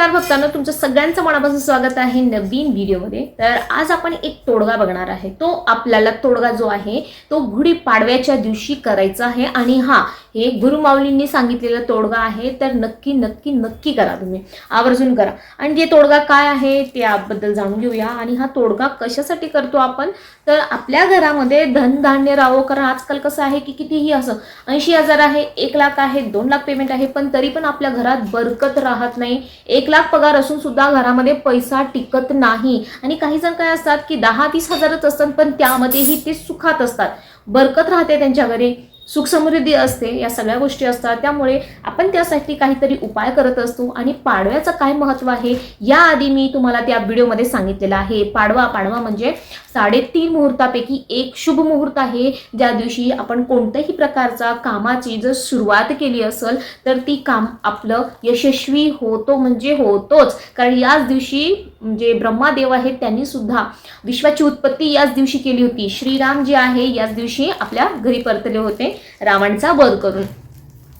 नमस्कार भक्तांनो तुमचं सगळ्यांचं मनापासून स्वागत आहे नवीन व्हिडिओमध्ये. तर आज आपण एक तोडगा बघणार आहे. तो आपल्याला तोडगा जो आहे तो गुढी पाडव्याच्या दिवशी करायचा आहे. आणि हा हे गुरुमाऊलींनी सांगितलेला तोडगा आहे तर नक्की नक्की नक्की करा तुम्ही. आवर्जून करा. आणि जे तोडगा काय आहे त्याबद्दल जाणून घेऊया. आणि हा तोडगा कशासाठी करतो आपण? तर आपल्या घरामध्ये धनधान्य राहो. कारण आजकाल कसं आहे की कितीही असं ऐंशी हजार आहे एक लाख आहे दोन लाख पेमेंट आहे. पण तरी पण आपल्या घरात बरकत राहत नाही. एक लाख पगार असून सुद्धा घरामध्ये पैसा टिकत नाही. आणि काही जण काय असतात की दहा तीस हजारच असतात पण त्यामध्येही ते सुखात असतात. बरकत राहते त्यांच्या घरी. सुखसमृद्धी असते या सगळ्या गोष्टी असतात. त्यामुळे आपण त्यासाठी काहीतरी उपाय करत असतो. आणि पाडव्याचं काय महत्त्व आहे याआधी मी तुम्हाला त्या व्हिडिओमध्ये सांगितलेलं आहे. पाडवा पाडवा म्हणजे साडेतीन मुहूर्तापैकी एक शुभ मुहूर्त आहे. ज्या दिवशी आपण कोणत्याही प्रकारचा कामाची जर सुरुवात केली असेल तर ती काम आपलं यशस्वी होतो म्हणजे होतोच. कारण याच दिवशी जे ब्रह्मादेव आहेत त्यांनी सुद्धा विश्वाची उत्पत्ती याच दिवशी केली होती. श्रीराम जे आहे याच दिवशी आपल्या घरी परतले होते. रावणचा वध करून.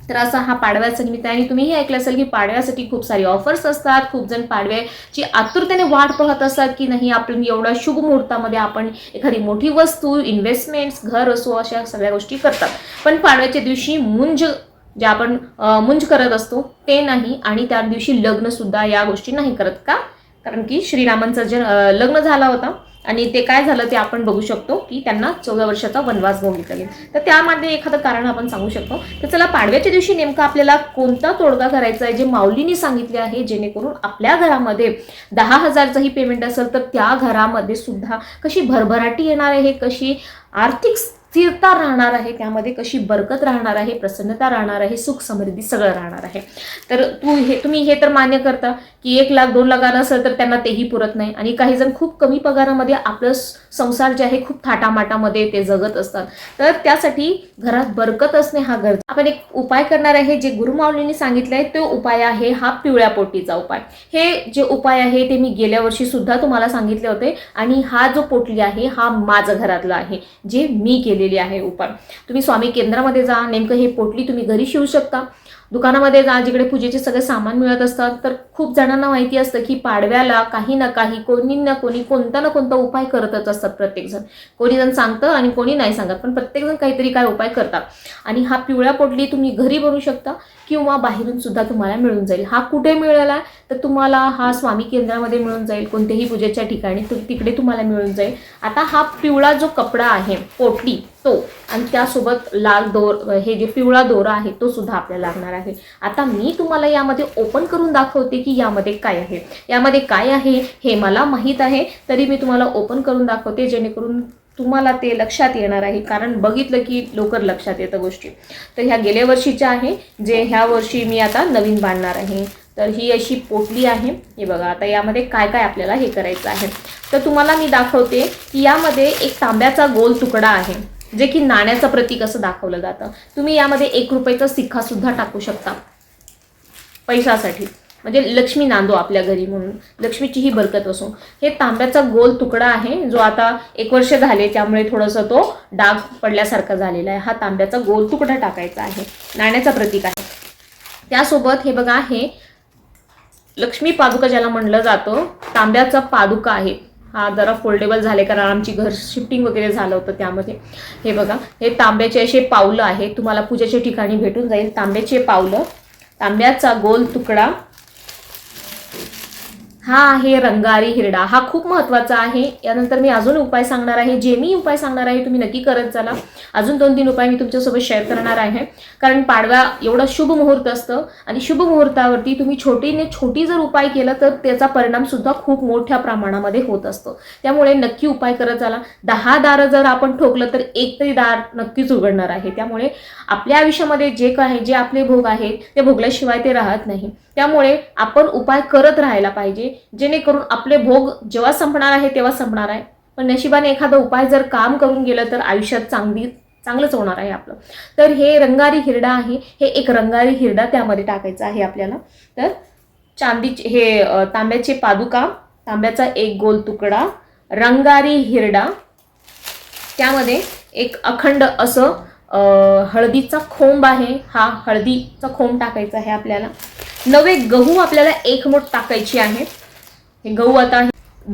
तर असा हा पाडव्याचा निमित्त आणि तुम्हीही ऐकलं असेल की पाडव्यासाठी खूप सारी ऑफर्स असतात. खूप जण पाडव्याची आतुरतेने वाट पाहत असतात की नाही आपण एवढ्या शुभ मुहूर्तामध्ये आपण एखादी मोठी वस्तू इन्व्हेस्टमेंट्स घर असो अशा सगळ्या गोष्टी करतात. पण पाडव्याच्या दिवशी मुंज जे आपण मुंज करत असतो ते नाही. आणि त्या दिवशी लग्न सुद्धा या गोष्टी नाही करत का? कारण की श्रीरामांचं जे लग्न झाला होता. आणि ते काय झालं ते आपण बघू शकतो की त्यांना चौदा वर्षाचा वनवास भोगितला गेला तर त्यामध्ये एखादं कारण आपण सांगू शकतो. तर चला पाडव्याच्या दिवशी नेमका आपल्याला कोणता तोडगा करायचा आहे जे माऊलीने सांगितले आहे जेणेकरून आपल्या घरामध्ये दहा हजारचंही पेमेंट असेल तर त्या घरामध्ये सुद्धा कशी भरभराटी येणार आहे कशी आर्थिक स्थिरता राहणार आहे त्यामध्ये कशी बरकत राहणार आहे प्रसन्नता राहणार आहे सुख समृद्धी सगळं राहणार आहे. तर तू हे तुम्ही हे तर मान्य करता की एक लाख दोन लाख असेल तर त्यांना तेही पुरत नाही. आणि काही जण खूप कमी पगारामध्ये आपलं संसार जे आहे खूप थाटामाटामध्ये ते जगत असतात. तर त्यासाठी घरात बरकत असणे हा गरज आपण एक उपाय करणार आहे जे गुरुमाऊलींनी सांगितलं आहे तो उपाय आहे हा पिवळ्या पोटीचा उपाय. हे जे उपाय आहे ते मी गेल्या वर्षी सुद्धा तुम्हाला सांगितले होते आणि हा जो पोटली आहे हा माझं घरातला आहे. जे मी केलेली आहे उपाय. तुम्ही स्वामी केंद्रामध्ये जा नेमकं हे पोटली तुम्ही घरी शिवू शकता. दुकानामध्ये जा जिकडे पूजेचे सगळे सामान मिळत असतात. तर खूप जणांना माहिती असतं की पाडव्याला काही ना काही कोणी ना कोणी कोणता ना कोणता उपाय करतच असतात प्रत्येकजण. कोणी जण सांगतं आणि कोणी नाही सांगत पण प्रत्येकजण काहीतरी काय उपाय करतात. आणि हा पिवळ्या पोटली तुम्ही घरी बनवू शकता किंवा बाहेरून सुद्धा तुम्हाला मिळून जाईल. हा कुठे मिळाला तर तुम्हाला हा स्वामी केंद्रामध्ये मिळून जाईल. कोणत्याही पूजेच्या ठिकाणी तिकडे तुम्हाला मिळून जाईल. आता हा पिवळा जो कपडा आहे पोटली तो आणि त्यासोबत लाल दोर हे जे पिवळा दोरा आहे तो सुद्धा आपल्याला लागणार आहे. आता मी तुम्हाला यामध्ये ओपन करून दाखवते की यामध्ये काय आहे. यामध्ये काय आहे हे मला माहीत आहे. तरी मी तुम्हाला ओपन करून दाखवते जेणेकरून तुम्हाला ते लक्षात येणार आहे. कारण बघितलं की लवकर लक्षात येतं गोष्टी. तर ह्या गेल्या वर्षीच्या आहे जे ह्या वर्षी मी आता नवीन बांधणार आहे. तर ही अशी पोटली आहे. हे बघा आता यामध्ये काय काय आपल्याला हे करायचं आहे. तर तुम्हाला मी दाखवते की यामध्ये एक तांब्याचा गोल तुकडा आहे. जे की नाण्याचं प्रतीक असं दाखवलं जातं. तुम्ही यामध्ये एक रुपयाचा सिक्का सुद्धा टाकू शकता. पैशासाठी. म्हणजे लक्ष्मी नांदो आपल्या घरी म्हणून. लक्ष्मीची ही बरकत असो. हे तांब्याचा गोल तुकडा आहे जो आता एक वर्ष झाले त्यामुळे थोडंसं तो डाग पडल्यासारखा झालेला आहे. हा तांब्याचा गोल तुकडा टाकायचा आहे. नाण्याचा प्रतीक आहे. त्यासोबत हे बघा हे लक्ष्मी पादुका ज्याला म्हणलं जातं तांब्याचा पादुका आहे. हा जरा फोल्डेबल झाले कारण आमची घर शिफ्टिंग वगैरे झालं होतं त्यामध्ये. हे बघा हे तांब्याचे असे पावलं आहे तुम्हाला पूजेच्या ठिकाणी भेटून जाईल तांब्याचे पावलं. तांब्याचा गोल तुकडा हा आहे रंगारी हिरडा. हा खूप महत्त्वाचा आहे. यानंतर मी अजून उपाय सांगणार आहे. जे मी उपाय सांगणार आहे तुम्ही नक्की करत चला. अजून दोन तीन उपाय मी तुमच्यासोबत शेअर करणार आहे. कारण पाडवा एवढा शुभ मुहूर्त असतं आणि शुभ मुहूर्तावरती तुम्ही छोटीने छोटी जर उपाय केला तर त्याचा परिणाम सुद्धा खूप मोठ्या प्रमाणामध्ये होत असतो. त्यामुळे नक्की उपाय करत चला. दहा दारं जर आपण ठोकलं तर एक तरी दार नक्कीच उघडणार आहे. त्यामुळे आपल्या आयुष्यामध्ये जे काय जे आपले भोग आहेत ते भोगल्याशिवाय ते राहत नाही. त्यामुळे आपण उपाय करत राहायला पाहिजे जेणेकरून आपले भोग जेव्हा संपणार आहे तेव्हा संपणार आहे. पण नशिबाने एखादा उपाय जर काम करून गेलं तर आयुष्यात चांगली चांगलंच होणार आहे आपलं. तर हे रंगारी हिरडा आहे हे एक रंगारी हिरडा त्यामध्ये टाकायचा आहे आपल्याला. तर चांदीचे हे तांब्याचे पादुका तांब्याचा एक गोल तुकडा रंगारी हिरडा त्यामध्ये एक अखंड असं हळदीचा खोंब आहे. हा हळदीचा खोंब टाकायचा आहे आपल्याला. नवे गहू आपल्याला एक मोठ टाकायची आहे. हे गहू आता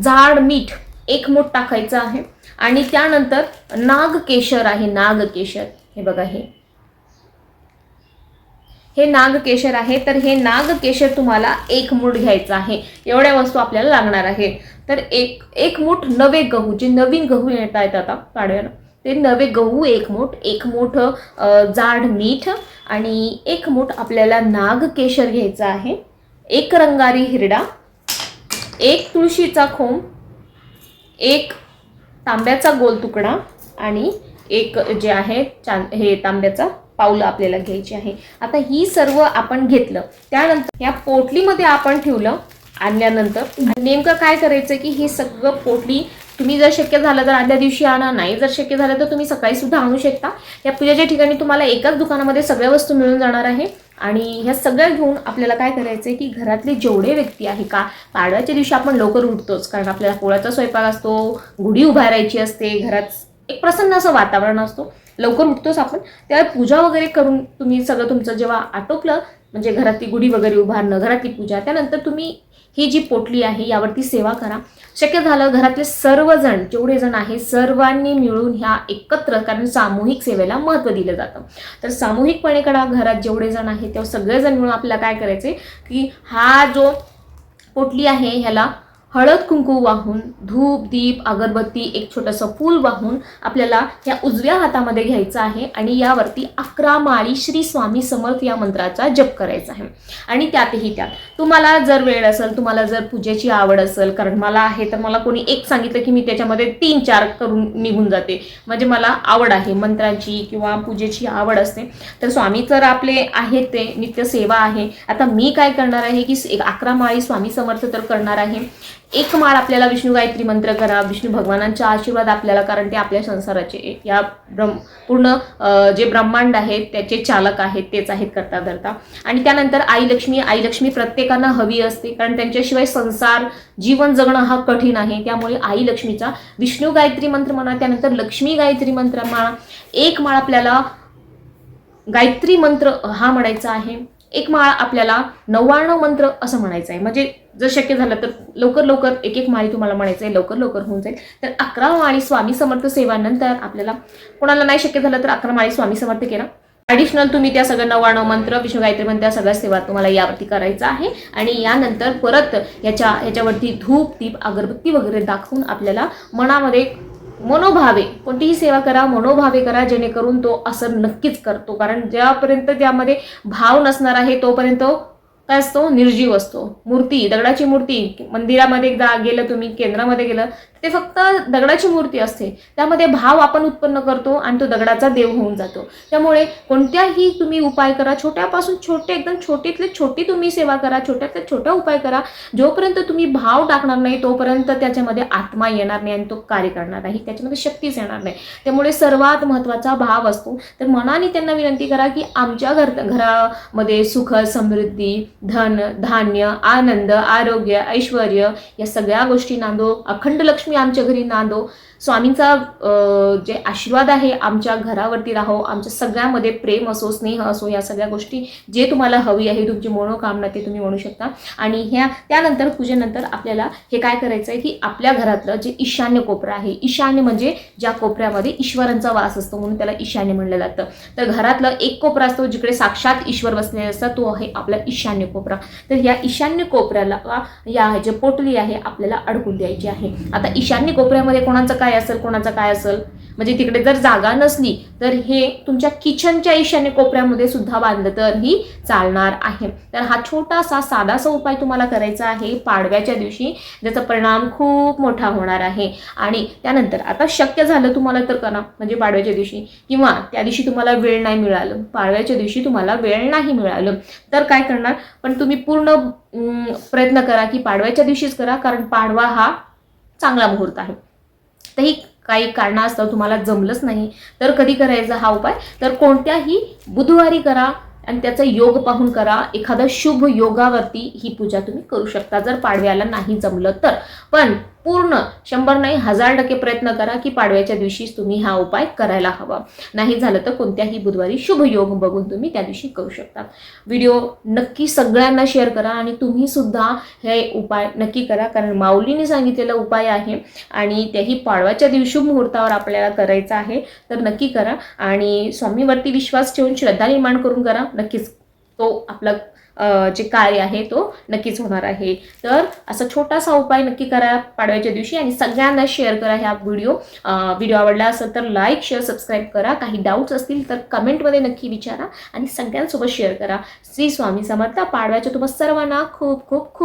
जाड मीठ एक मोठ टाकायचं आहे. आणि त्यानंतर नागकेशर आहे. नागकेशर. हे बघा हे. हे नागकेशर आहे. तर हे नागकेशर तुम्हाला एक मूठ घ्यायचं आहे. एवढ्या वस्तू आपल्याला लागणार आहे. तर एक एक मूठ नवे गहू जे नवीन गहू येत आहेत आता पाडव्याला ते नवे गहू एक मोठ एक मूठ जाड मीठ आणि एक मोठ आपल्याला नाग केशर घ्यायचं आहे. एक रंगारी हिरडा एक तुळशीचा खोम एक तांब्याचा गोल तुकडा आणि एक जे आहे चां हे तांब्याचा पाऊल आपल्याला घ्यायची आहे. आता ही सर्व आपण घेतलं. त्यानंतर या पोटलीमध्ये आपण ठेवलं. आणल्यानंतर नेमकं काय करायचं की हे सगळं पोटली तुम्ही जर शक्य झालं तर आदल्या दिवशी आणा नाही जर शक्य झालं तर तुम्ही सकाळी सुद्धा आणू शकता. या पूजेच्या ठिकाणी तुम्हाला एकाच दुकानामध्ये सगळ्या वस्तू मिळून जाणार आहे. आणि ह्या सगळ्या घेऊन आपल्याला काय करायचं आहे की घरातले जेवढे व्यक्ती आहे का पाडव्याच्या दिवशी आपण लवकर उठतोच. कारण आपल्याला पोळ्याचा स्वयंपाक असतो गुढी उभारायची असते घरात एक प्रसन्न असं वातावरण असतो. लवकर उठतोच आपण. त्या पूजा वगैरे करून तुम्ही सगळं तुमचं जेव्हा आटोपलं म्हणजे घरातली गुढी वगैरे उभारणं घरातली पूजा त्यानंतर तुम्ही ही जी पोटली आहे यावरती सेवा करा. शक्य झालं घरातले सर्वजण जेवढे जण आहे सर्वांनी मिळून ह्या एकत्र कारण सामूहिक सेवेला महत्त्व दिलं जातं. तर सामूहिकपणे करा घरात जेवढे जण आहे तेव्हा सगळेजण मिळून आपल्याला काय करायचे की हा जो पोटली आहे ह्याला हळद कुंकू वाहून धूप दीप अगरबत्ती एक छोटंसं फूल वाहून आपल्याला या उजव्या हातामध्ये घ्यायचं आहे आणि यावरती अकरा माळी श्री स्वामी समर्थ या मंत्राचा जप करायचा आहे. आणि त्यातही त्यात तुम्हाला जर वेळ असेल तुम्हाला जर पूजेची आवड असेल कारण मला आहे तर मला कोणी एक सांगितलं की मी त्याच्यामध्ये तीन चार करून निघून जाते. म्हणजे मला आवड आहे मंत्रांची किंवा पूजेची आवड असते. तर स्वामी तर आपले आहेत ते नित्य सेवा आहे. आता मी काय करणार आहे की अकरा माळी स्वामी समर्थ तर करणार आहे. एक माळ आपल्याला विष्णू गायत्री मंत्र करा विष्णू भगवानांचा आशीर्वाद आपल्याला कारण ते आपल्या संसाराचे या ब्रह्म पूर्ण जे ब्रह्मांड आहेत त्याचे चालक आहेत तेच आहेत करता धरता आणि त्यानंतर आई लक्ष्मी आई लक्ष्मी प्रत्येकांना हवी असते कारण त्यांच्याशिवाय संसार जीवन जगणं हा कठीण आहे. त्यामुळे आई लक्ष्मीचा विष्णू गायत्री मंत्र म्हणा त्यानंतर लक्ष्मी गायत्री मंत्र म्हणा एक माळ आपल्याला गायत्री मंत्र हा म्हणायचा आहे. एक माळ आपल्याला नव्याण्णव मंत्र असं म्हणायचं आहे. म्हणजे जर शक्य झालं तर लवकर लवकर एक एक माळी तुम्हाला म्हणायचं आहे लवकर लवकर होऊन जाईल. तर अकरा माळी स्वामी समर्थ सेवानंतर आपल्याला कोणाला नाही शक्य झालं तर अकरा माळी स्वामी समर्थ केला. ॲडिशनल तुम्ही त्या सगळ्या नव्याण्णव मंत्र विष्णू गायत्री मंत्र त्या सगळ्या सेवा तुम्हाला यावरती करायचं आहे. आणि यानंतर परत याच्या याच्यावरती धूप दीप अगरबत्ती वगैरे दाखवून आपल्याला मनामध्ये मनोभावे कोणतीही सेवा करा मनोभावे करा जेणेकरून तो असर नक्कीच करतो. कारण ज्यापर्यंत त्यामध्ये भाव नसणार आहे तोपर्यंत काय असतो? निर्जीव असतो. मूर्ती दगडाची मूर्ती. मंदिरामध्ये एकदा गेलं तुम्ही केंद्रामध्ये गेलं ते फक्त दगडाची मूर्ती असते. त्यामध्ये भाव आपण उत्पन्न करतो आणि तो दगडाचा देव होऊन जातो. त्यामुळे कोणत्याही तुम्ही उपाय करा. छोट्यापासून छोटे एकदम छोटीतले छोटी तुम्ही सेवा करा. छोट्यातले छोटा उपाय करा. जोपर्यंत तुम्ही भाव टाकणार नाही तोपर्यंत त्याच्यामध्ये आत्मा येणार नाही आणि तो कार्य करणार नाही. त्याच्यामध्ये शक्तीच येणार नाही. त्यामुळे सर्वात महत्त्वाचा भाव असतो. तर मनाने त्यांना विनंती करा की आमच्या घर घरामध्ये सुख समृद्धी धन धान्य आनंद आरोग्य ऐश्वर या सगळ्या गोष्टी नांदो. अखंड लक्ष्मी आमच्या घरी नांदो. स्वामींचा जे आशीर्वाद आहे आमच्या घरावरती राहो. आमच्या सगळ्यामध्ये प्रेम असो स्नेह असो या सगळ्या गोष्टी जे तुम्हाला हवी आहे तुमची मनोकामना ते तुम्ही म्हणू शकता. आणि ह्या त्यानंतर पूजेनंतर आपल्याला हे काय करायचं आहे की आपल्या घरातलं जे ईशान्य कोपरा आहे. ईशान्य म्हणजे ज्या कोपऱ्यामध्ये ईश्वरांचा वास असतो म्हणून त्याला ईशान्य म्हणलं जातं. तर घरातलं एक कोपरा असतो जिकडे साक्षात ईश्वर बसलेला असतात तो आहे आपला ईशान्य कोपरा. तर या ईशान्य कोपऱ्याला या जे पोटली आहे आपल्याला अडकून द्यायची आहे. आता ईशान्य कोपऱ्यामध्ये कोणाचं काय असेल कोणाचं काय असेल? म्हणजे तिकडे जर जागा नसली तर हे तुमच्या किचनच्या ईशान्य कोपऱ्यामध्ये सुद्धा बांधलं तरही चालणार आहे. तर हा छोटासा साधासा उपाय तुम्हाला करायचा आहे पाडव्याच्या दिवशी ज्याचा परिणाम खूप मोठा होणार आहे. आणि त्यानंतर आता शक्य झालं तुम्हाला तर करा म्हणजे पाडव्याच्या दिवशी. किंवा त्या दिवशी तुम्हाला वेळ नाही मिळालं पाडव्याच्या दिवशी तुम्हाला वेळ नाही मिळालं तर काय करणार? पण तुम्ही पूर्ण प्रयत्न करा की पाडव्याच्या दिवशीच करा कारण पाडवा हा चांगला मुहूर्त आहे. तर ही काही कारणास्तव तुम्हाला जमलंच नाही तर कधी करायचा हा उपाय? तर कोणत्याही बुधवारी करा आणि त्याचा योग पाहून करा. एखादा शुभ योगावरती ही पूजा तुम्ही करू शकता. जर पाडव्याला नाही जमलं तर. पण पूर्ण शंभर नाही हजार टक्के प्रयत्न करा की पाडव्याच्या दिवशीच तुम्ही हा उपाय करायला हवा. नाही झालं तर कोणत्याही बुधवारी शुभ योग बघून तुम्ही त्या दिवशी करू शकता. व्हिडिओ नक्की सगळ्यांना शेअर करा आणि तुम्ही सुद्धा हे उपाय नक्की करा कारण माऊलीने सांगितलेला उपाय आहे आणि तेही पाडव्याच्या दिवशी मुहूर्तावर आपल्याला करायचं आहे तर नक्की करा. आणि स्वामीवरती विश्वास ठेवून श्रद्धा निर्माण करून करा. नक्कीच तो आपला जे कार्य आहे तो नक्कीच होणार आहे. तर असा छोटासा उपाय नक्की करा पाडव्याच्या दिवशी आणि सगळ्यांना शेअर करा ह्या व्हिडिओ व्हिडिओ आवडला असेल तर लाईक शेअर सबस्क्राईब करा. काही डाऊट्स असतील तर कमेंटमध्ये नक्की विचारा आणि सगळ्यांसोबत शेअर करा. श्री स्वामी समर्थ पाडव्याच्या तुम्हाला सर्वांना खूप खूप खूप